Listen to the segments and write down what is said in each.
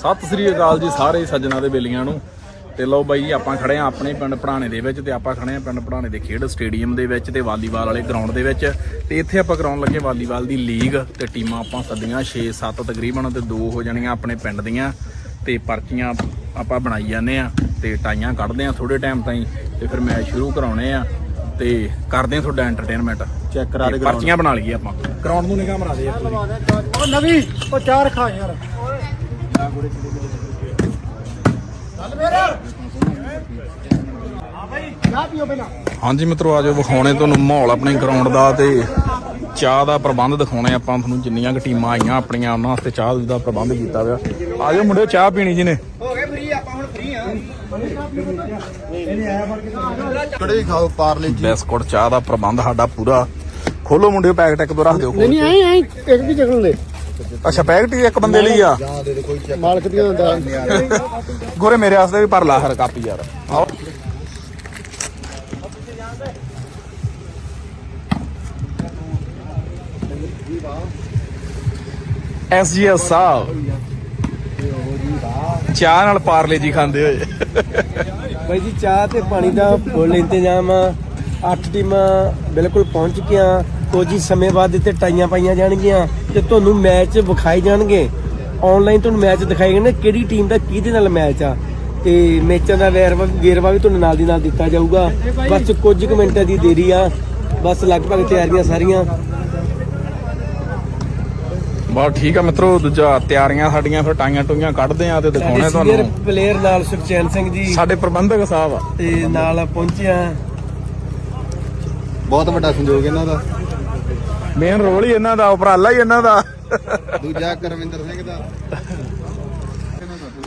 ਸਤਿ ਸ੍ਰੀ ਅਕਾਲ ਜੀ ਸਾਰੇ ਸੱਜਣਾ ਦੇ ਬੇਲੀਆਂ ਨੂੰ। ਤੇ ਲਓ ਬਾਈ ਜੀ, ਆਪਾਂ ਖੜੇ ਆ ਆਪਣੇ ਪਿੰਡ ਪੜਾਣੇ ਦੇ ਵਿੱਚ ਤੇ ਆਪਾਂ ਖੜੇ ਆ ਪਿੰਡ ਪੜਾਣੇ ਦੇ ਖੇਡ ਸਟੇਡੀਅਮ ਦੇ ਵਿੱਚ ਤੇ ਵਾਲੀਬਾਲ ਵਾਲੇ ਗਰਾਊਂਡ ਦੇ ਵਿੱਚ। ਤੇ ਇੱਥੇ ਆਪਾਂ ਕਰਾਉਣ ਲੱਗੇ ਵਾਲੀਬਾਲ ਦੀ ਲੀਗ ਤੇ ਟੀਮਾਂ ਆਪਾਂ ਸੱਦੀਆਂ 6-7 ਤਕਰੀਬਨ ਤੇ ਦੋ ਹੋ ਜਾਣੀਆਂ ਆਪਣੇ ਪਿੰਡ ਦੀਆਂ। ਤੇ ਪਰਚੀਆਂ ਆਪਾਂ ਬਣਾਈ ਜਾਂਦੇ ਆ ਤੇ ਟਾਈਆਂ ਕੱਢਦੇ ਆ ਥੋੜੇ ਟਾਈਮ ਤਾਈਂ ਤੇ ਫਿਰ ਮੈਚ ਸ਼ੁਰੂ ਕਰਾਉਣੇ ਆ ਤੇ ਕਰਦੇ ਆ ਤੁਹਾਡਾ ਐਂਟਰਟੇਨਮੈਂਟ ਚੈੱਕ ਕਰਾ ਦੇ ਪਰਚੀਆਂ ਬਣਾ ਲਈਏ ਆਪਾਂ। ਗਰਾਊਂਡ ਨੂੰ ਨਿਗਾਹ ਮਰਾ ਦੇ ਯਾਰ। ਉਹ ਨਵੀਂ ਉਹ ਚਾਰ ਖਾ ਯਾਰ। ਹਾਂਜੀ ਮਿੱਤਰੋ ਆਜੋ ਵਿਖਾਉਣੇ ਤੁਹਾਨੂੰ ਮਾਹੌਲ ਆਪਣੇ ਗਰਾਊਂਡ ਦਾ ਤੇ ਚਾਹ ਦਾ ਪ੍ਰਬੰਧ ਦਿਖਾਉਣੇ ਆਪਾਂ ਤੁਹਾਨੂੰ ਜਿੰਨੀਆਂ ਕੁ ਟੀਮਾਂ ਆਈਆਂ ਆਪਣੀਆਂ ਉਹਨਾਂ ਵਾਸਤੇ ਚਾਹ ਦਾ ਪ੍ਰਬੰਧ ਕੀਤਾ ਹੋਇਆ। ਆਜੋ ਮੁੰਡੇ ਚਾਹ ਪੀਣੀ ਜੀ ਨੇ। ਹੋ ਗਏ ਫ੍ਰੀ ਆਪਾਂ ਹੁਣ ਫ੍ਰੀ ਆ ਕੜੇ ਖਾਓ ਪਾਰਲੇ ਬਿਸਕੁਟ ਚਾਹ ਦਾ ਪ੍ਰਬੰਧ ਸਾਡਾ ਪੂਰਾ। ਖੋਲੋ ਮੁੰਡੇ ਪੈਕਟ ਇੱਕ ਦੋ ਰੱਖ ਦਿਓ। ਕੇ। ਆਈ ਆਈ ਇੱਕ ਵੀ ਚੱਕਣ ਦੇ ਅੱਛਾ ਪੈਕਟ ਹੀ ਇੱਕ ਬੰਦੇ ਲਈ ਆ? ਜਾਂ ਦੇ ਕੋਈ ਚੱਕ ਮਾਲਕ ਦੀਆਂ ਹੁੰਦਾ ਗੋਰੇ ਮੇਰੇ ਵਾਸਤੇ ਵੀ ਭਰ ਲਾ ਹਰ ਕਾਪੀ ਯਾਰ। ਆਓ। ਐਸਜੀਐਸ ਸਾਹਿਬ। ਚਾਹ ਨਾਲ ਪਾਰਲੇ ਜੀ ਖਾਂਦੇ ਹੋਏ। ਬਾਈ ਜੀ ਚਾਹ ਤੇ ਪਾਣੀ ਦਾ ਫੁੱਲ ਇੰਤਜ਼ਾਮ ਆ। ਅੱਠ ਟੀਮਾਂ ਬਿਲਕੁਲ ਪਹੁੰਚ ਗਈਆਂ ਕੁਝ ਹੀ ਸਮੇਂ ਬਾਅਦ ਇੱਥੇ ਟਾਈਆਂ ਪਾਈਆਂ ਜਾਣਗੀਆਂ ਤੇ ਤੁਹਾਨੂੰ ਮੈਚ ਵਿਖਾਏ ਜਾਣਗੇ। ਆਨਲਾਈਨ ਤੁਹਾਨੂੰ ਮੈਚ ਦਿਖਾਏ ਜਾਣਗੇ। ਕਿਹੜੀ ਟੀਮ ਦਾ ਕਿਹਦੇ ਨਾਲ ਮੈਚ ਆ? ਤੇ ਮੈਚਾਂ ਦਾ ਵੇਰਵਾ ਵੇਰਵਾ ਵੀ ਤੁਹਾਨੂੰ ਨਾਲ ਦੀ ਨਾਲ ਦਿੱਤਾ ਜਾਊਗਾ। ਬਸ ਕੁਝ ਕੁ ਮਿੰਟਾਂ ਦੀ ਦੇਰੀ ਆ। ਬਸ ਲਗਭਗ ਤਿਆਰੀਆਂ ਸਾਰੀਆਂ। ਬਹੁਤ ਠੀਕ ਆ ਮਿੱਤਰੋ। ਦੂਜਾ ਤਿਆਰੀਆਂ ਸਾਡੀਆਂ ਫਿਰ ਟਾਈਆਂ ਟੋਈਆਂ ਕੱਢਦੇ ਆ ਤੇ ਦਿਖਾਉਣੇ ਤੁਹਾਨੂੰ। ਪਲੇਅਰ ਨਾਲ ਸੁਖਚੈਨ ਸਿੰਘ ਜੀ ਸਾਡੇ ਪ੍ਰਬੰਧਕ ਸਾਹਿਬ ਆ। ਤੇ ਨਾਲ ਪਹੁੰਚਿਆ ਬਹੁਤ ਵੱਡਾ ਸੰਯੋਗ ਇਹਨਾਂ ਦਾ। ਮੇਨ ਰੋਲ ਹੀ ਇਹਨਾਂ ਦਾ ਉਪਰਾਲਾ ਹੀ ਇਹਨਾਂ ਦਾ। ਦੂਜਾ ਕਰਮਿੰਦਰ ਸਿੰਘ ਦਾ।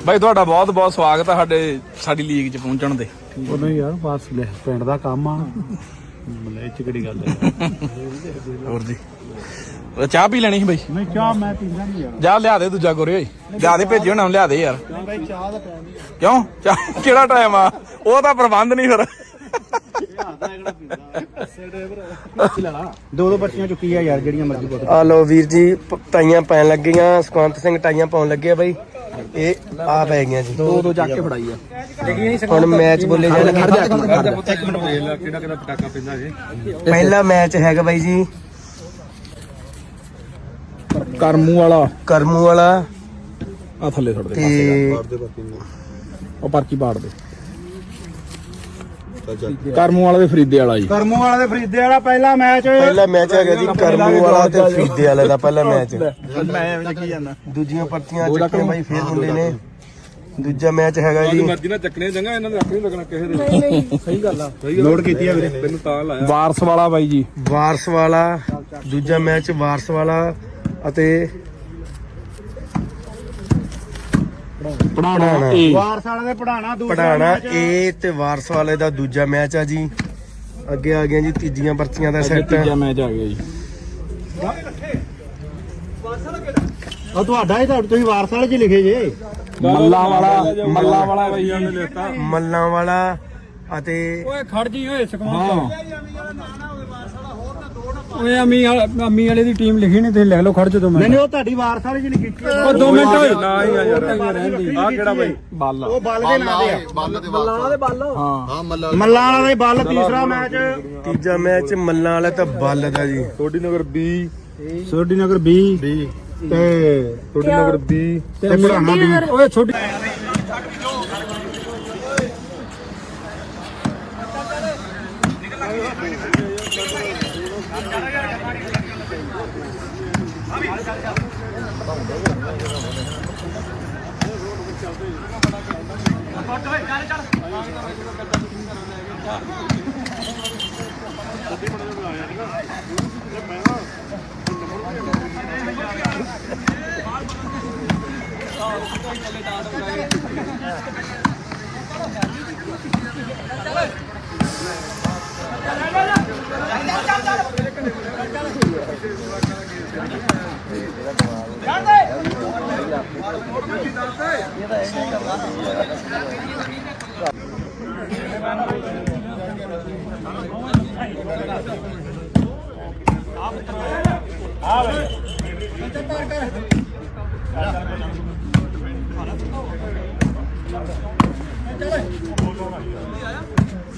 ਬਾਈ ਤੁਹਾਡਾ ਬਹੁਤ ਬਹੁਤ ਸਵਾਗਤ ਹੈ ਸਾਡੇ ਸਾਡੀ ਲੀਗ 'ਚ ਪਹੁੰਚਣ ਦੇ। ਉਹ ਨਹੀਂ ਯਾਰ ਬਸ ਲੈ, ਪਿੰਡ ਦਾ ਕੰਮ ਆ। ਮਲੇ ਚ ਕਿਹੜੀ ਗੱਲ ਹੈ ਹੋਰ ਜੀ। ਉਹ ਚਾਹ ਪੀ ਲੈਣੀ ਸੀ ਬਾਈ? ਨਹੀਂ ਚਾਹ ਮੈਂ ਪੀਂਦਾ ਨਹੀਂ ਯਾਰ। ਜਾ ਲਿਆ ਦੇ ਦੂਜਾ ਗੋਰੇ ਓਏ ਲਿਆ ਦੇ ਭੇਜਿਓ ਨਾ ਲਿਆ ਦੇ ਯਾਰ। ਬਾਈ ਚਾਹ ਦਾ ਟਾਈਮ ਕਿਉਂ? ਚਾਹ ਕਿਹੜਾ ਟਾਈਮ ਆ? ਉਹ ਤਾਂ ਪ੍ਰਬੰਧ ਨਹੀਂ ਫਿਰ। ਦੋ ਦੋ ਬੱਚੀਆਂ ਚੁੱਕੀ ਆ ਯਾਰ ਜਿਹੜੀਆਂ ਮਰਜ਼ੀ ਪੁੱਤ ਆ ਲੋ ਵੀਰ ਜੀ ਪ- ਟਾਈਆਂ ਪੈਣ ਲੱਗੀਆਂ ਸੁਖਵੰਤ ਸਿੰਘ ਟਾਈਆਂ ਪਾਉਣ ਲੱਗੇ ਆ ਬਾਈ। ਇਹ ਆ ਪੈ ਗਈਆਂ ਜੀ। ਦੋ ਦੋ ਚੱਕ ਕੇ ਫੜਾਈ ਆ। ਹੁਣ ਮੈਚ ਬੋਲੇ ਜਾਣ ਇੱਕ ਮਿੰਟ ਵੇਖ ਲੈ ਕਿਹੜਾ ਕਿਹੜਾ ਪਟਾਕਾ ਪੈਂਦਾ ਜੀ ਪਹਿਲਾ ਮੈਚ ਹੈਗਾ ਬਾਈ ਜੀ। ਕਰਮੂ ਵਾਲਾ ਕਰਮੂ ਵਾਲਾ ਆ ਥੱਲੇ ਛੱਡ ਦੇ ਤੇ ਉਹ ਪਰਚੀ ਪਾੜ ਦੇ। ਕਰਮੂ ਵਾਲਾ ਤੇ ਫਰੀਦੇ ਵਾਲਾ ਜੀ। ਕਰਮੂ ਵਾਲਾ ਦੇ ਫਰੀਦੇ ਵਾਲਾ ਪਹਿਲਾ ਮੈਚ। ਪਹਿਲਾ ਮੈਚ ਹੈਗਾ ਜੀ ਕਰਮੂ ਵਾਲਾ ਤੇ ਫਰੀਦੇ ਵਾਲੇ ਦਾ ਪਹਿਲਾ ਮੈਚ। ਮੈਂ ਐਵੇਂ ਕੀ ਜਾਂਦਾ ਦੂਜੀਆਂ ਪਰਚੀਆਂ ਚੱਕੀਆਂ ਬਾਈ ਫੇਰ ਮੁੰਡੇ ਨੇ। ਦੂਜਾ ਮੈਚ ਹੈਗਾ ਜੀ। ਮਰਜ਼ੀ ਨਾਲ ਚੱਕਣੇ ਜੰਗਾ ਇਹਨਾਂ ਦੇ ਰੱਖ ਨਹੀਂ ਲੱਗਣਾ ਕਿਸੇ ਦੇ। ਨੋਟ ਕੀਤੀ ਆ ਵੀਰੇ। ਮੈਨੂੰ ਤਾਂ ਲਾਇਆ। ਵਾਰਸ ਵਾਲਾ ਬਾਈ ਜੀ। ਵਾਰਸ ਵਾਲਾ ਦੂਜਾ ਮੈਚ ਵਾਰਸ ਵਾਲਾ ਅਤੇ ਪੜਾਣਾ ਵਾਰਸ ਵਾਲੇ ਦੇ ਪੜਾਣਾ ਦੂਸਰਾ ਪੜਾਣਾ ਮੈਚ। ਏ ਤੇ ਵਾਰਸ ਵਾਲੇ ਦਾ ਦੂਜਾ ਮੈਚ ਆ ਜੀ। ਅੱਗੇ ਆ ਗਿਆ ਜੀ ਤੀਜੀਆਂ ਪਰਚੀਆਂ ਦਾ ਸੈੱਟ। ਤੀਜਾ ਮੈਚ ਆ ਗਿਆ ਜੀ। ਉਹ ਤੁਹਾਡਾ ਹੀ ਤੁਹਾਡੇ ਤੁਸੀਂ ਵਾਰਸ ਵਾਲੇ ਚ ਲਿਖੇ ਜੇ। ਮੱਲਾ ਵਾਲਾ ਮੱਲਾ ਵਾਲਾ ਬਾਈ। ਮੱਲਾਂ ਵਾਲਾ ਅਤੇ ਓਏ ਖੜ ਜੀ ਓਏ ਹਾਂ। ਓਏ ਅਮੀ ਅਮੀ ਵਾਲੇ ਦੀ ਟੀਮ ਲਿਖੀ ਨਹੀਂ ਤੁਸੀਂ ਲਿਖ ਲਓ ਖੜ ਜਦੋਂ ਮੈਂ ਨਹੀਂ ਉਹ ਤੁਹਾਡੀ ਵਾਰਸ ਵਾਲੇ ਚ ਲਿਖੀ ਉਹ 2 ਮਿੰਟ ਓਏ। ਨਾ ਹੀ ਆ ਯਾਰ। ਆ ਕਿਹੜਾ ਬਾਈ? ਬੱਲ ਉਹ ਬੱਲ ਦੇ ਨਾਂ ਦੇ ਆ। ਬੱਲ ਦੇ ਬੱਲ ਦੇ ਬੱਲ ਹਾਂ। ਹਾਂ ਮੱਲਾ ਮੱਲਾਂ ਵਾਲਾ ਦਾ ਬੱਲ ਤੀਸਰਾ ਮੈਚ। ਤੀਜਾ ਮੈਚ ਮੱਲਾਂ ਵਾਲਾ ਤੇ ਬੱਲ ਦਾ ਜੀ। ਸੋਢੀ ਨਗਰ B ਸੋਢੀ ਨਗਰ 20 B ਤੇ ਸੋਢੀ ਨਗਰ B ਤੇ ਇਹ ਤਾਂ ਇਹ ਕਰਦਾ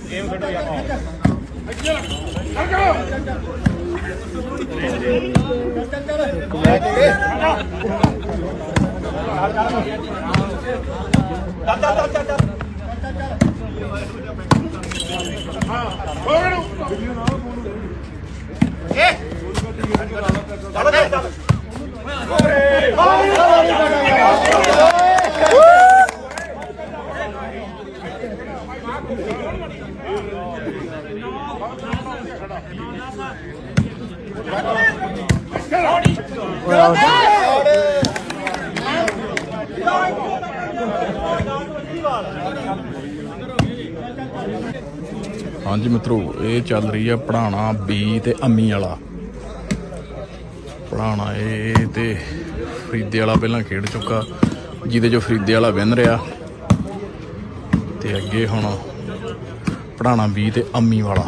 ਗੇਮ ਖੇਡੋ ਯਾਰ ਹਾਂ ਹੋਰ ਨੂੰ ਵੀਡੀਓ ਨਾ ਕੋਣ ਛੋਟੀ ਹਾਂਜੀ ਮਿੱਤਰੋ, ਇਹ ਚੱਲ ਰਹੀ ਆ ਪੜਾਣਾ ਬੀ ਤੇ ਅੰਮੀ ਵਾਲਾ। ਪੜਾਣਾ ਇਹ ਤੇ ਫਰੀਦੇ ਵਾਲਾ ਪਹਿਲਾਂ ਖੇਡ ਚੁੱਕਾ, ਜਿਹਦੇ ਚੋਂ ਫਰੀਦੇ ਵਾਲਾ ਵਿਨ ਰਿਹਾ। ਤੇ ਅੱਗੇ ਹੁਣ ਪੜਾਣਾ ਬੀ ਤੇ ਅੰਮੀ ਵਾਲਾ।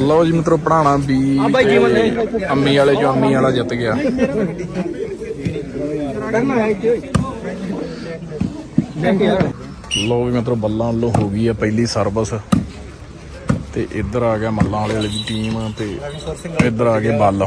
ਲਓ ਜੀ ਮਿੱਤਰੋ ਪੜਾਣਾ ਤੇ ਅੰਮੀ ਵਾਲੇ ਚੋਂ ਅੰਮੀ ਵਾਲਾ ਜਿੱਤ ਗਿਆ। ਲਓ ਵੀ ਮਿੱਤਰੋ ਬੱਲਾਂ ਵੱਲੋਂ ਹੋ ਗਈ ਆ ਪਹਿਲੀ ਸਰਵਿਸ ਤੇ ਇੱਧਰ ਆ ਗਿਆ ਮੱਲਾਂ ਵਾਲੇ ਵਾਲੀ ਟੀਮ ਤੇ ਇੱਧਰ ਆ ਗਏ ਬੱਲ।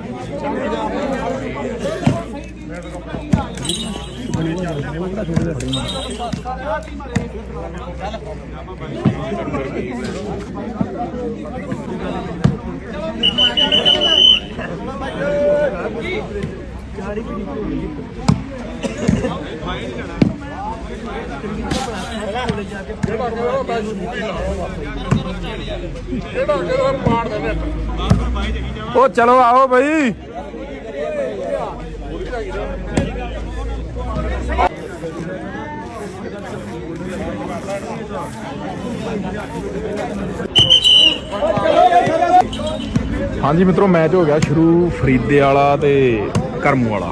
ਗਾੜੀ ਕਿਹਦੀ ਕੋਈ ਨਹੀਂ ਫਾਈਨ ਲੈਣਾ ਉਹ ਚਲੋ ਆਓ ਬਈ। ਹਾਂਜੀ ਮਿੱਤਰੋ ਮੈਚ ਹੋ ਗਿਆ ਸ਼ੁਰੂ ਫਰੀਦੇ ਵਾਲਾ ਤੇ ਕਰਮੂ ਵਾਲਾ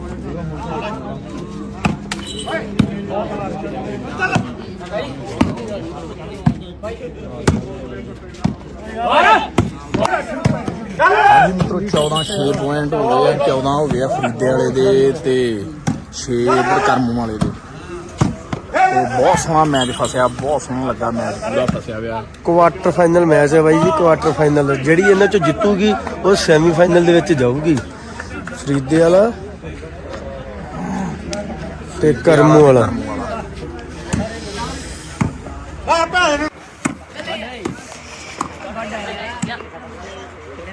ਹਾਂਜੀ ਮਿੱਤਰੋ 14 6 ਪੁਆਇੰਟ ਹੋ ਗਏ ਆ 14 ਹੋ ਗਏ ਆ ਫਰੀਦੇ ਵਾਲੇ ਦੇ ਤੇ 6 ਇਧਰ ਕਰਮੂ ਵਾਲੇ ਦੇ। ਤੇ ਬਹੁਤ ਸੋਹਣਾ ਮੈਚ ਫਸਿਆ, ਬਹੁਤ ਸੋਹਣਾ ਲੱਗਾ ਮੈਚ ਪੂਰਾ ਫਸਿਆ ਹੋਇਆ। ਕੁਆਟਰ ਫਾਈਨਲ ਮੈਚ ਹੈ ਬਾਈ ਜੀ ਕੁਆਟਰ ਫਾਈਨਲ ਜਿਹੜੀ ਇਹਨਾਂ ਚੋਂ ਜਿੱਤੂਗੀ, ਉਹ ਸੈਮੀ ਫਾਈਨਲ ਦੇ ਵਿੱਚ ਜਾਊਗੀ। ਫਰੀਦੇ ਵਾਲਾ ਤੇ ਕਰਮੂ ਵਾਲਾ ਇਹ ਤਾਂ ਲਾਇਆ ਹੀ ਇਸੇ ਕਰਕੇ ਆ ਸਾਡੀ ਤੇ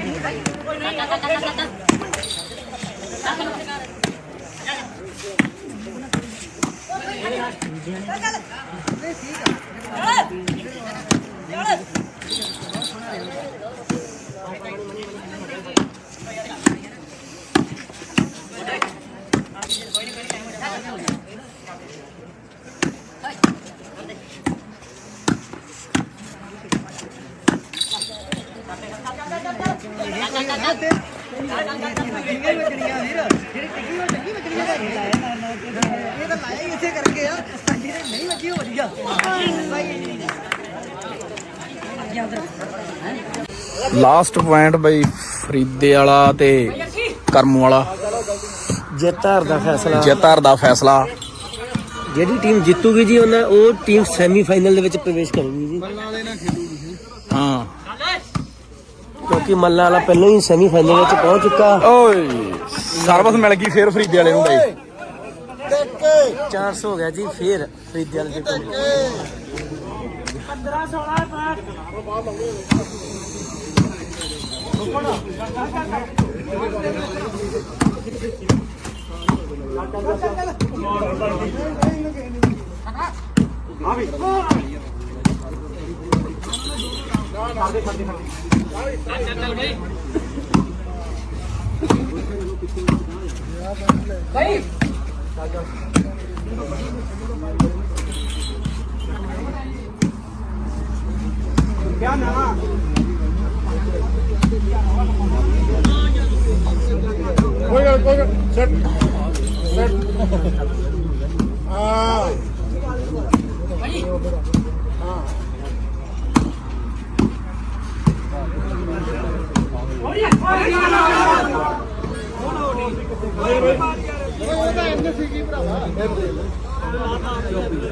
ਨਹੀਂ ਵੱਜੀ ਹੋ ਰਹੀ ਆ ਲਾਸਟ ਪੁਆਇੰਟ ਬਈ ਫਰੀਦੇ ਵਾਲਾ ਤੇ ਕਰਮੂ ਵਾਲਾ। ਜਿੱਤ ਹਾਰ ਦਾ ਫੈਸਲਾ। ਜਿੱਤਰ ਦਾ ਫੈਸਲਾ। ਜਿਹੜੀ ਟੀਮ ਜਿੱਤੂਗੀ ਜੀ ਉਹਨਾਂ ਉਹ ਟੀਮ ਸੈਮੀਫਾਈਨਲ ਦੇ ਵਿੱਚ ਪ੍ਰਵੇਸ਼ ਕਰੂਗੀ ਜੀ। ਕਿਉਂਕਿ ਮੱਲਾ ਵਾਲਾ ਪਹਿਲਾਂ ਹੀ ਸੈਮੀਫਾਈਨਲ ਵਿੱਚ ਪਹੁੰਚ ਚੁੱਕਾ। ਓਏ ਸਰਵਿਸ ਮਿਲ ਗਈ ਫੇਰ ਫਰੀਦੇ ਵਾਲੇ ਨੂੰ ਬਈ। 400 ਹੋ ਗਿਆ ਜੀ ਫੇਰ ਫਰੀਦੇ ਵਾਲੇ ਦੇ ਕੋਲ ਕੋਈ ਗੱਲ ਕੋਈ ਗੱਲ ਸੈਟ ਸੈਟ ਆ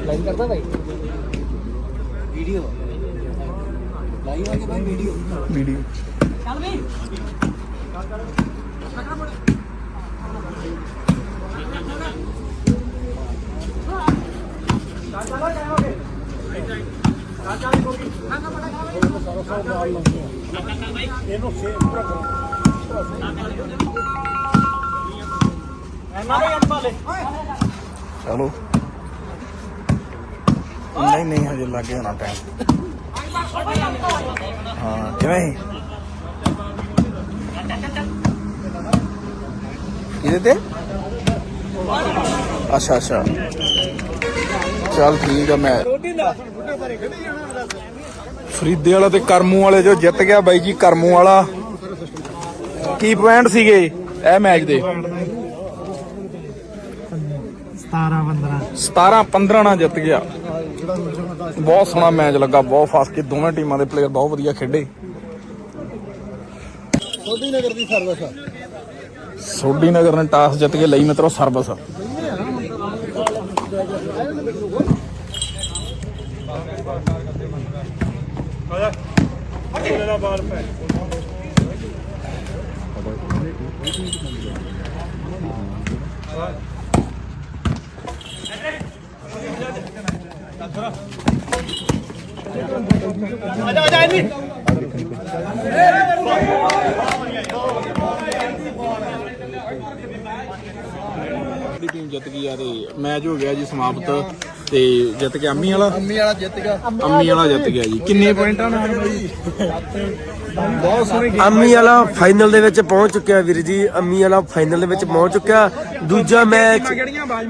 ਲਾਈਵ ਕਰਦਾ ਵੀਡੀਓ ਚਲੋ ਨਹੀਂ ਨਹੀਂ, ਹਜੇ ਲੱਗੇ ਹੋਣਾ ਟਾਈਮ ਹਾਂ, ਕਿਵੇਂ ਇਹਦੇ ਤੇ? ਅੱਛਾ ਅੱਛਾ। ਚੱਲ ਠੀਕ ਆ, ਮੈਂ ਫਰੀਦੇ ਵਾਲਾ ਤੇ ਕਰਮੂ ਵਾਲੇ ਜੋ ਜਿੱਤ ਗਿਆ ਬਾਈ ਜੀ ਕਰਮੂ ਵਾਲਾ। ਕੀ ਪੁਆਇੰਟ ਸੀਗੇ? ਇਹ ਮੈਚ ਦੇ। 17 15 17 15 ਨਾਲ ਜਿੱਤ ਗਿਆ। ਬਹੁਤ ਸੋਹਣਾ ਮੈਚ ਲੱਗਾ ਬਹੁਤ ਫਾਸਟ ਕੇ ਦੋਵੇਂ ਟੀਮਾਂ ਦੇ ਪਲੇਅਰ ਬਹੁਤ ਵਧੀਆ ਖੇਡੇ। ਸੋਢੀ ਨਗਰ ਦੀ ਸਰਵਿਸ ਸੋਢੀ ਨਗਰ ਨੇ ਟਾਸ ਜਿੱਤ ਕੇ ਲਈ ਮਿੱਤਰੋ ਸਰਵਿਸ। ਦੀ ਟੀਮ ਜਿੱਤ ਗਈ ਆ ਤੇ ਮੈਚ ਹੋ ਗਿਆ ਜੀ ਸਮਾਪਤ ਤੇ ਜਿੱਤ ਗਿਆ ਅੰਮੀ ਵਾਲਾ? ਅੰਮੀ ਵਾਲਾ ਜਿੱਤ ਗਿਆ। ਅੰਮੀ ਵਾਲਾ ਜਿੱਤ ਗਿਆ ਜੀ। ਕਿੰਨੇ ਪੁਆਇੰਟਾਂ ਨਾਲ ਬਾਈ ਬਹੁਤ ਸੋਹਣੀ ਅੰਮੀ ਵਾਲਾ ਫਾਈਨਲ ਦੇ ਵਿੱਚ ਪਹੁੰਚ ਚੁੱਕਿਆ ਵੀਰ ਜੀ। ਅੰਮੀ ਵਾਲਾ ਫਾਈਨਲ ਦੇ ਵਿੱਚ ਪਹੁੰਚ ਚੁੱਕਿਆ। ਦੂਜਾ ਮੈਚ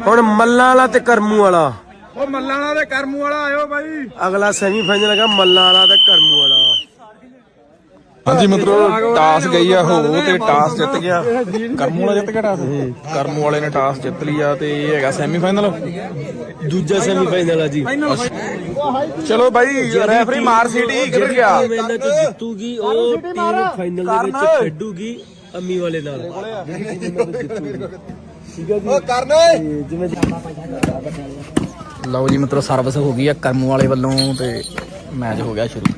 ਹੁਣ ਮੱਲਾਂ ਵਾਲਾ ਤੇ ਕਰਮੂ ਵਾਲਾ। ਉਹ ਮੱਲਾਂ ਵਾਲਾ ਤੇ ਕਰਮੂ ਵਾਲਾ ਆਇਓ ਬਾਈ। ਅਗਲਾ ਸੈਮੀਫਾਈਨਲ ਹੈਗਾ ਮੱਲਾਂ ਵਾਲਾ ਤੇ ਕਰਮੂ ਵਾਲਾ। ਹਾਂਜੀ ਮਿੱਤਰੋ ਟਾਸ ਗਈ ਆ ਹੋ ਤੇ ਟਾਸ ਜਿੱਤ ਗਿਆ। ਕਰਮੂ ਵਾਲਾ ਜਿੱਤ ਗਿਆ ਟਾਸ। ਕਰਮੂ ਵਾਲੇ ਨੇ ਟਾਸ ਜਿੱਤ ਲਿਆ ਤੇ ਇਹ ਹੈਗਾ ਸੈਮੀਫਾਈਨਲ ਦੂਜਾ ਸੈਮੀਫਾਈਨਲ ਆ ਜੀ। ਚਲੋ ਬਾਈ ਰੈਫਰੀ ਮਾਰ ਸਿਟੀ ਕਿੱਧਰ ਗਿਆ। ਜਿੱਤੂਗੀ ਉਹ ਟੀਮ ਫਾਈਨਲ ਦੇ ਵਿੱਚ ਖੇਡੂਗੀ ਅੰਮੀ ਵਾਲੇ ਨਾਲ। ਉਹ ਕਰਨ ਓਏ। ਤੇ ਜਿਵੇਂ ਲਓ ਜੀ ਮਿੱਤਰੋ ਸਰਵਿਸ ਹੋ ਗਈ ਆ ਕਰਮੂ ਵਾਲੇ ਵੱਲੋਂ ਤੇ ਮੈਚ ਹੋ ਗਿਆ ਸ਼ੁਰੂ।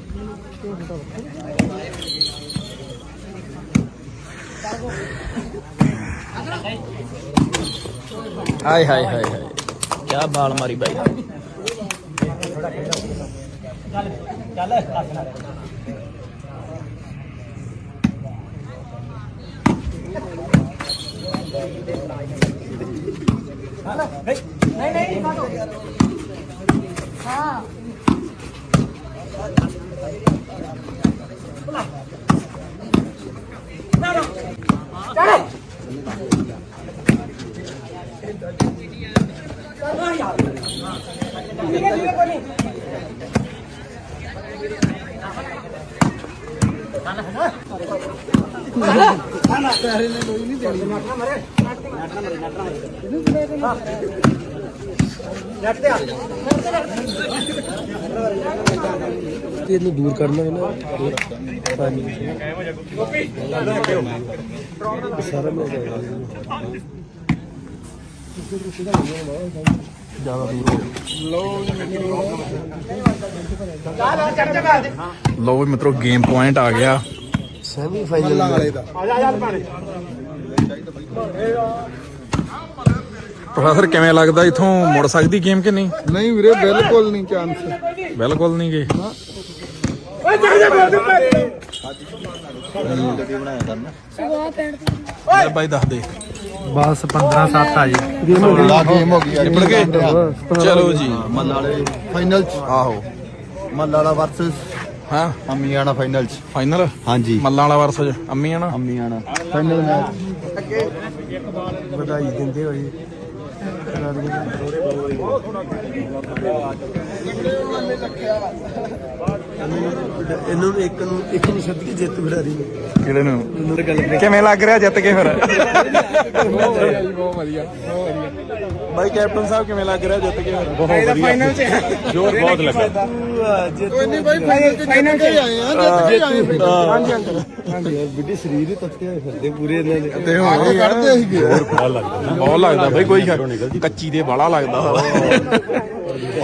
ਹਾਏ ਹਾਏ ਹਾਏ ਹਾਏ। ਕੀ ਬਾਲ ਮਾਰੀ ਬਾਈ। ਤੇ ਇਹਨੂੰ ਦੂਰ ਕਰਨਾ ਹੈ ਨਾ ਪਾਣੀ ਸਾਰਾ ਮਿਲ ਜਾਏਗਾ ਲਓ ਵੀ ਮਿੱਤਰੋ ਗੇਮ ਪੁਆਇੰਟ ਆ ਗਿਆ। ਸੈਮੀ ਫਾਈਨਲ ਵਾਲੇ ਦਾ ਪ੍ਰੋਫੈਸਰ ਕਿਵੇਂ ਲੱਗਦਾ ਇਥੋਂ? ਮੁੜ ਸਕਦੀ ਗੇਮ ਕਿ ਨਹੀਂ? ਨਹੀਂ ਵੀਰੇ ਬਿਲਕੁਲ ਨਹੀਂ ਚਾਂਸ ਬਿਲਕੁਲ ਨਹੀਂ ਗੇ। ਲੈ ਬਾਈ ਦੱਸ ਦੇ। ਬਸ 15 7 ਆ ਜੀ। ਗੇਮ ਹੋ ਗਈ। ਨਿਬੜ ਗਏ? ਚਲੋ ਜੀ। ਮੱਲਾ ਵਾਲੇ ਫਾਈਨਲ ਚ। ਆਹੋ। ਮੱਲਾ ਵਾਲਾ ਵਰਸਸ ਹਾਂ। ਅਮੀਆਣਾ ਫਾਈਨਲ ਚ। ਫਾਈਨਲ ਹਾਂਜੀ। ਮੱਲਾਂ ਵਾਲਾ ਵਰਸਜ ਅੰਮੀ ਆ ਨਾ ਅਮੀਆਣਾ ਫਾਈਨਲ ਮੈਚ ਵਧਾਈ ਦਿੰਦੇ ਹੋਏ ਇਹਨੂੰ ਇੱਕ ਨੂੰ ਇੱਕ ਨੂੰ ਸੱਦ ਕੇ ਜਿੱਤ ਖਿਡਾਰੀ ਨੂੰ ਕਿਹੜੇ ਨੂੰ? ਉਹਨੂੰ ਗੱਲ ਕਿਵੇਂ ਲੱਗ ਰਿਹਾ ਜਿੱਤ ਕੇ ਫਿਰ? ਬਹੁਤ ਵਧੀਆ ਬਾਈ ਕੈਪਟਨ ਸਾਹਿਬ ਕਿਵੇਂ ਲੱਗ ਰਿਹਾ ਜਿੱਤ ਕੇ ਫਿਰ? ਬਹੁਤ ਵਧੀਆ। ਫਾਈਨਲ ਚ ਜੋਰ ਬਹੁਤ ਲੱਗਾ ਜਿੱਤ ਨਹੀਂ ਬਾਈ ਫਾਈਨਲ ਚ ਫਾਈਨਲ ਚ ਆਏ ਆ ਜਿੱਤ ਕੇ ਆਏ ਫਿਰ ਹਾਂਜੀ ਅੰਕਲ ਹਾਂਜੀ ਯਾਰ ਬਿੱਡੀ ਸਰੀਰ ਹੀ ਤੱਤੇ ਹੋਏ ਫਿਰਦੇ ਪੂਰੇ ਇਹਨਾਂ ਦੇ। ਤੇ ਆਹ ਹੁਣ ਕੱਢਦੇ ਸੀਗੇ। ਬਹੁਤ ਲੱਗਦਾ। ਬਈ ਕੋਈ ਗੱਲ- ਕੱਚੀ ਦੇ ਬਾਲਾ ਲੱਗਦਾ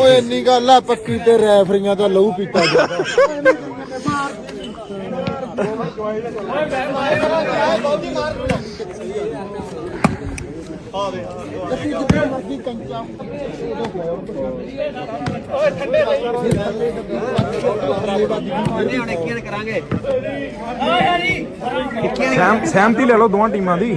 ਓਏ ਇੰਨੀ ਗੱਲ ਆ ਪੱਕੀ ਤੇ ਰੈਫਰੀਆਂ ਤੋਂ ਲਹੂ ਪੀਤਾ ਜਾਂਦਾ। ਸਹਿਮ ਸਹਿਮਤੀ ਲੈ ਲਓ ਦੋਵਾਂ ਟੀਮਾਂ ਦੀ।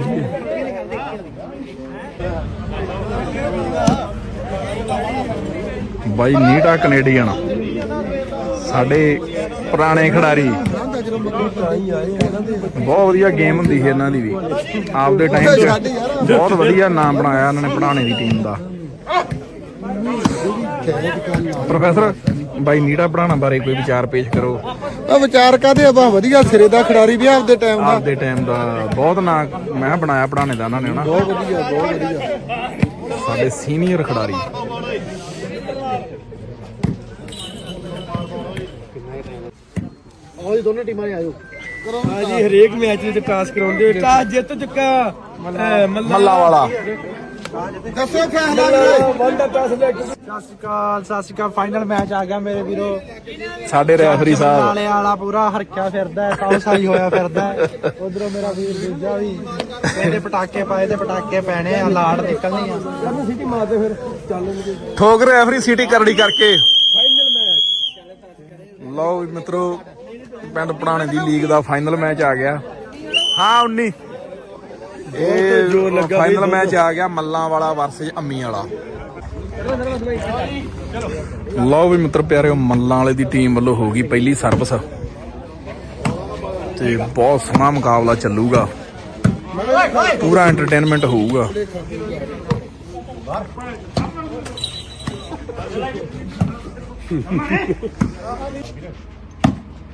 ਬਾਈ ਨੀਟਾ ਕੈਨੇਡੀਅਨ। ਸਾਡੇ ਪੁਰਾਣੇ ਖਿਡਾਰੀ। ਬਹੁਤ ਵਧੀਆ ਗੇਮ ਹੁੰਦੀ ਸੀ ਇਹਨਾਂ ਦੀ ਵੀ। ਆਪਦੇ ਟਾਈਮ 'ਚ ਬਹੁਤ ਵਧੀਆ ਨਾਮ ਬਣਾਇਆ ਇਹਨਾਂ ਨੇ ਪੜਾਣੇ ਦੀ ਟੀਮ ਦਾ। ਪ੍ਰੋਫੈਸਰ ਬਾਈ ਨੀਟਾ ਪੜਾਣਾ ਬਾਰੇ ਕੋਈ ਵਿਚਾਰ ਪੇਸ਼ ਕਰੋ। ਆ ਵਿਚਾਰ ਕਾਦੇ ਆ? ਬਾ ਵਧੀਆ ਸਿਰੇ ਦਾ ਖਿਡਾਰੀ ਵੀ ਆਪਦੇ ਟਾਈਮ ਦਾ। ਆਪਦੇ ਟਾਈਮ ਦਾ। ਬਹੁਤ ਨਾਂ ਮੈਂ ਬਣਾਇਆ ਪੜਾਣੇ ਦਾ ਇਹਨਾਂ ਨੇ ਹਨਾ। ਬਹੁਤ ਵਧੀਆ ਬਹੁਤ ਵਧੀਆ। ਸਾਡੇ ਸੀਨੀਅਰ ਖਿਡਾਰੀ। ਹਾਂਜੀ ਹਰੇਕ ਮੈਚ ਵਿੱਚ ਟਾਸ ਕਰਾਉਂਦੇ ਹੋਏ ਟਾਸ ਜਿੱਤ ਚੁੱਕਾ ਮੱਲਾ ਵਾਲਾ। ਦੱਸੋ ਫੈਸਲਾ ਵੀਰੇ? ਵਨ ਦਾ ਟਾਸ ਲੈ ਕੇ। ਸਤਿ ਸ਼੍ਰੀ ਅਕਾਲ ਸਤਿ ਸ਼੍ਰੀ ਅਕਾਲ ਫਾਈਨਲ ਮੈਚ ਆ ਗਿਆ ਮੇਰੇ ਵੀਰੋ। ਸਾਡੇ ਰੈਫਰੀ ਸਾਹਿਬ। ਨਾਲੇ ਵਾਲਾ ਪੂਰਾ ਹਰਕਿਆ ਫਿਰਦਾ ਹੈ ਸਾਉ ਸਾਈ ਹੋਇਆ ਫਿਰਦਾ ਹੈ। ਉਧਰੋਂ ਮੇਰਾ ਵੀਰ ਦੂਜਾ ਵੀ ਇਹਦੇ ਪਟਾਕੇ ਪਾਏ ਤੇ ਪਟਾਕੇ ਪੈਣੇ ਆ ਲਾੜ ਨਿਕਲਣੀ ਆ। ਸਾਨੂੰ ਸਿੱਟੀ ਮਾਰਦੇ ਫਿਰ ਚੱਲਣਗੇ ਠੋਕ ਰੈਫਰੀ ਸਿਟੀ ਕਰੜੀ ਕਰਕੇ। ਫਾਈਨਲ ਮੈਚ ਲਓ ਵੀ ਮਿੱਤਰੋ ਪਿੰਡ ਪੜਾਣੇ ਦੀ ਲੀਗ ਦਾ ਫਾਈਨਲ ਮੈਚ ਆ ਗਿਆ। ਹਾਂ 19 ਇਹ ਜ਼ੋਰ ਲੱਗਾ ਫਾਈਨਲ। ਮੈਚ ਆ ਗਿਆ ਮੱਲਾਂ ਵਾਲਾ ਵਰਸਸ ਅੰਮੀ ਵਾਲਾ। ਲਓ ਵੀ ਮਿੱਤਰ ਪਿਆਰਿਓ ਮੱਲਾਂ ਵਾਲੇ ਦੀ ਟੀਮ ਵੱਲੋਂ ਹੋ ਗਈ ਪਹਿਲੀ ਸਰਵਿਸ ਤੇ ਬਹੁਤ ਸੋਹਣਾ ਮੁਕਾਬਲਾ ਚੱਲੂਗਾ। ਪੂਰਾ ਐਂਟਰਟੇਨਮੈਂਟ ਹੋਊਗਾ।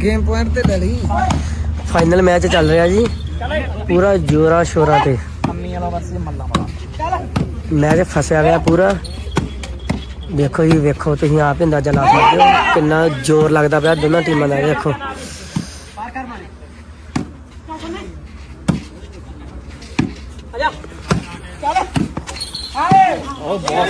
ਗੇਮ ਪੁਆਇੰਟ ਤੇ ਲੈ ਫਾਈਨਲ ਮੈਚ ਚੱਲ ਰਿਹਾ ਜੀ। ਪੂਰਾ ਜੋਰਾ ਸ਼ੋਰਾ ਤੇ। ਅੰਮੀ ਵਾਲਾ ਵਰਸੇ ਮੱਲਾ ਵਾਲਾ ਮੈਚ ਫਸਿਆ ਗਿਆ ਪੂਰਾ। ਦੇਖੋ ਜੀ ਵੇਖੋ ਤੁਸੀਂ ਆਪ ਹੀ ਅੰਦਾਜ਼ਾ ਸਕਦੇ ਹੋ ਕਿੰਨਾ ਜ਼ੋਰ ਲੱਗਦਾ ਪਿਆ ਦੋਨਾਂ ਟੀਮਾਂ ਦਾ ਦੇਖੋ ਉਹ ਬਹੁਤ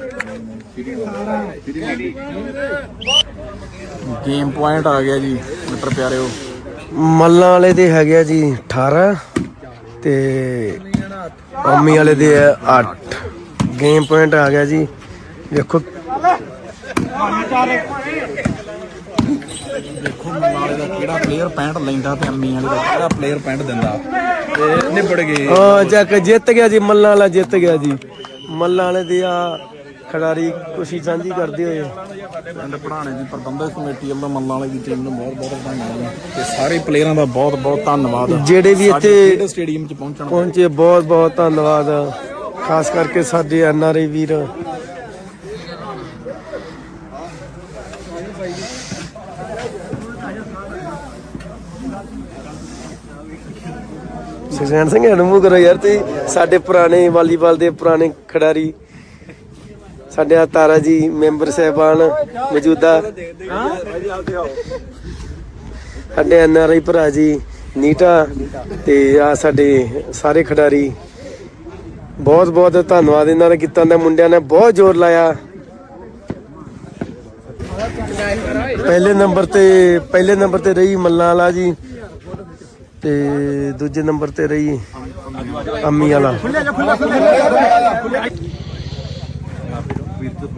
ਗੇਮ ਪੁਆਇੰਟ ਆ ਗਿਆ ਜੀ ਮਿੱਤਰ ਪਿਆਰਿਓ। ਮੱਲਾਂ ਵਾਲੇ ਦੇ ਹੈਗੇ ਆ ਜੀ 18 ਤੇ ਅੰਮੀ ਵਾਲੇ ਦੇ ਆ 8 ਗੇਮ ਪੁਆਇੰਟ ਆ ਗਿਆ ਜੀ। ਵੇਖੋ ਦੇਖੋ ਮਨਾਲੇ ਦਾ ਕਿਹੜਾ ਪਲੇਅਰ ਪੈਂਟ ਲੈਂਦਾ ਤੇ ਅੰਮੀ ਵਾਲੇ ਦਾ ਕਿਹੜਾ ਪਲੇਅਰ ਪੈਂਟ ਦਿੰਦਾ। ਤੇ ਨਿਬੜ ਗਏ। ਹਾਂ ਚੱਕ ਜਿੱਤ ਗਿਆ ਜੀ ਮੱਲਾਂ ਵਾਲਾ ਜਿੱਤ ਗਿਆ ਜੀ। ਮੱਲਾਂ ਵਾਲੇ ਦੇ ਆ ਖਿਡਾਰੀ ਖੁਸ਼ੀ ਸਾਂਝੀ ਕਰਦੇ ਹੋਏ। ਪਿੰਡ ਪੜਾਣੇ ਦੀ ਪ੍ਰਬੰਧਕ ਕਮੇਟੀ ਵੱਲੋਂ ਮੱਲਾਂ ਵਾਲੀ ਦੀ ਟੀਮ ਨੂੰ ਬਹੁਤ ਬਹੁਤ ਧੰਨਵਾਦ ਤੇ ਸਾਰੇ ਪਲੇਅਰਾਂ ਦਾ ਬਹੁਤ ਬਹੁਤ ਧੰਨਵਾਦ। ਜਿਹੜੇ ਵੀ ਇੱਥੇ ਸਟੇਡੀਅਮ 'ਚ ਪਹੁੰਚਣ ਪਹੁੰਚੇ ਬਹੁਤ ਬਹੁਤ ਧੰਨਵਾਦ। ਖਾਸ ਕਰਕੇ ਸਾਡੇ ਐਨਆਰਆਈ ਵੀਰ। ਸੁਖਚੈਨ ਸਿੰਘ ਅਨਮੂ ਕਰੋ ਯਾਰ ਤੁਸੀਂ ਸਾਡੇ ਪੁਰਾਣੇ ਵਾਲੀਬਾਲ ਦੇ ਪੁਰਾਣੇ ਖਿਡਾਰੀ। ਸਾਡੇ ਆ ਤਾਰਾ ਜੀ ਮੈਂਬਰ ਸਹਿਬਾਨ ਮੌਜੂਦਾ। ਸਾਡੇ ਐਨ ਆਰ ਆਈ ਭਰਾ ਜੀ ਨੀਟਾ ਤੇ ਆ ਸਾਡੇ ਸਾਰੇ ਖਿਡਾਰੀ। ਬਹੁਤ ਬਹੁਤ ਧੰਨਵਾਦ ਇਹਨਾਂ ਦਾ ਕੀਤਾ ਦਾ ਮੁੰਡਿਆਂ ਨੇ ਬਹੁਤ ਜ਼ੋਰ ਲਾਇਆ। ਪਹਿਲੇ ਨੰਬਰ ਤੇ, ਪਹਿਲੇ ਨੰਬਰ ਤੇ ਰਹੀ ਮੱਲਾਂ ਵਾਲਾ ਜੀ ਤੇ ਦੂਜੇ ਨੰਬਰ ਤੇ ਰਹੀ ਅੰਮੀ ਵਾਲਾ।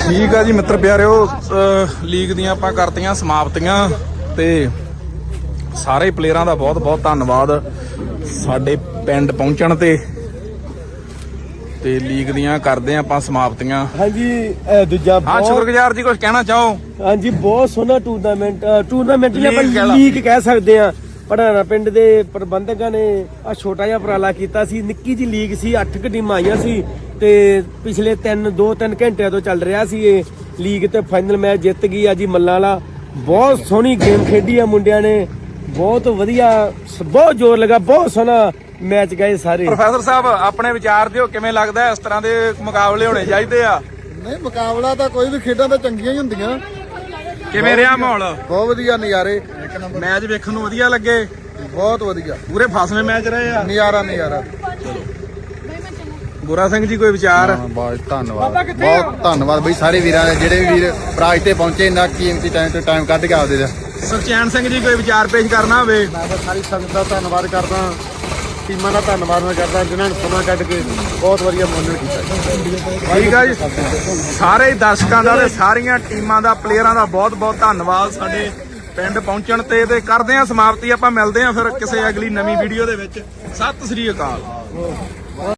ਠੀਕ ਆ ਜੀ ਮਿੱਤਰ ਪਿਆਰਿਓ ਲੀਗ ਦੀਆਂ ਆਪਾਂ ਕਰਤੀਆਂ ਸਮਾਪਤੀਆਂ ਤੇ ਸਾਰੇ ਪਲੇਅਰਾਂ ਦਾ ਬਹੁਤ ਬਹੁਤ ਧੰਨਵਾਦ ਸਾਡੇ ਪਿੰਡ ਪਹੁੰਚਣ ਤੇ। ਤੇ ਲੀਗ ਦੀਆਂ ਕਰਦੇ ਆ ਆਪਾਂ ਸਮਾਪਤੀਆਂ। ਹਾਂਜੀ ਇਹ ਦੂਜਾ ਹਾਂ ਸ਼ੁਕਰਗੁਜ਼ਾਰ ਜੀ ਕੁਝ ਕਹਿਣਾ ਚਾਹੋ? ਹਾਂਜੀ ਬਹੁਤ ਸੋਹਣਾ ਟੂਰਨਾਮੈਂਟ ਟੂਰਨਾਮੈਂਟ ਨਹੀਂ ਆਪਾਂ। ਲੀਗ ਕਹਿ ਸਕਦੇ ਆ। ਪੜਾਣਾ ਪਿੰਡ ਦੇ ਪ੍ਰਬੰਧਕਾਂ ਨੇ ਆ ਛੋਟਾ ਜਿਹਾ ਉਪਰਾਲਾ ਕੀਤਾ ਸੀ। ਨਿੱਕੀ ਜੀ ਲੀਗ ਸੀ 8 ਕੁ ਟੀਮਾਂ ਆਈਆਂ ਸੀ ਤੇ ਪਿਛਲੇ 3 2-3 ਘੰਟਿਆਂ ਤੋਂ ਚੱਲ ਰਿਹਾ ਸੀ ਇਹ ਲੀਗ ਤੇ ਫਾਈਨਲ ਮੈਚ ਜਿੱਤ ਗਈ ਆ ਜੀ ਮੱਲਾਂ ਵਾਲਾ। ਬਹੁਤ ਸੋਹਣੀ ਗੇਮ ਖੇਡੀ ਆ ਮੁੰਡਿਆਂ ਨੇ। ਬਹੁਤ ਵਧੀਆ ਬਹੁਤ ਜ਼ੋਰ ਲੱਗਾ ਬਹੁਤ ਸੋਹਣਾ ਮੈਚ ਗਏ ਸਾਰੇ। ਪ੍ਰੋਫੈਸਰ ਸਾਹਿਬ ਆਪਣੇ ਵਿਚਾਰ ਦਿਓ ਕਿਵੇਂ ਲੱਗਦਾ? ਇਸ ਤਰ੍ਹਾਂ ਦੇ ਮੁਕਾਬਲੇ ਹੋਣੇ ਚਾਹੀਦੇ ਆ? ਨਹੀਂ ਮੁਕਾਬਲਾ ਤਾਂ ਕੋਈ ਵੀ ਖੇਡਾਂ ਤਾਂ ਚੰਗੀਆਂ ਹੀ ਹੁੰਦੀਆਂ। ਕਿਵੇਂ ਰਿਹਾ ਮਾਹੌਲ? ਬਹੁਤ ਵਧੀਆ ਨਜ਼ਾਰੇ। ਮੈਚ ਵੇਖਣ ਨੂੰ ਵਧੀਆ ਲੱਗੇ। ਬਹੁਤ ਵਧੀਆ। ਪੂਰੇ ਫਸਵੇਂ ਮੈਚ ਰਹੇ ਆ। ਨਜ਼ਾਰਾ ਨਜ਼ਾਰਾ ਗੋਰਾ ਸਿੰਘ ਜੀ ਕੋਈ ਵਿਚਾਰ? ਬਹੁਤ ਧੰਨਵਾਦ। ਬਹੁਤ ਧੰਨਵਾਦ ਬਈ ਸਾਰੇ ਵੀਰਾਂ ਦੇ ਜਿਹੜੇ ਵੀ ਵੀਰ ਪ੍ਰਾਈਜ਼ ਤੇ ਪਹੁੰਚੇ ਇੰਨਾ ਕੀਮਤੀ ਟਾਈਮ ਤੋਂ ਟਾਈਮ ਕੱਢ ਕੇ ਆਪਦੇ ਦਾ। ਸੁਖਚੈਨ ਸਿੰਘ ਜੀ ਕੋਈ ਵਿਚਾਰ ਪੇਸ਼ ਕਰਨਾ ਹੋਵੇ? ਮੈਂ ਤਾਂ ਸਾਰੀ ਸੰਗਤ ਦਾ ਧੰਨਵਾਦ ਕਰਦਾ ਟੀਮਾਂ ਦਾ ਧੰਨਵਾਦ ਮੈਂ ਕਰਦਾ ਜਿਨ੍ਹਾਂ ਨੇ ਸਮਾਂ ਕੱਢ ਕੇ ਬਹੁਤ ਵਧੀਆ ਮਨੋਰੰਜਨ ਕੀਤਾ। ਠੀਕ ਆ ਜੀ। ਸਾਰੇ ਦਰਸ਼ਕਾਂ ਦਾ ਤੇ ਸਾਰੀਆਂ ਟੀਮਾਂ ਦਾ ਪਲੇਅਰਾਂ ਦਾ ਬਹੁਤ ਬਹੁਤ ਧੰਨਵਾਦ ਸਾਡੇ ਪਿੰਡ ਪਹੁੰਚਣ ਤੇ ਤੇ ਕਰਦੇ ਆ ਸਮਾਪਤੀ, ਆਪਾਂ ਮਿਲਦੇ ਆ ਫਿਰ ਕਿਸੇ ਅਗਲੀ ਨਵੀਂ ਵੀਡੀਓ ਦੇ ਵਿੱਚ। ਸਤਿ ਸ੍ਰੀ ਅਕਾਲ।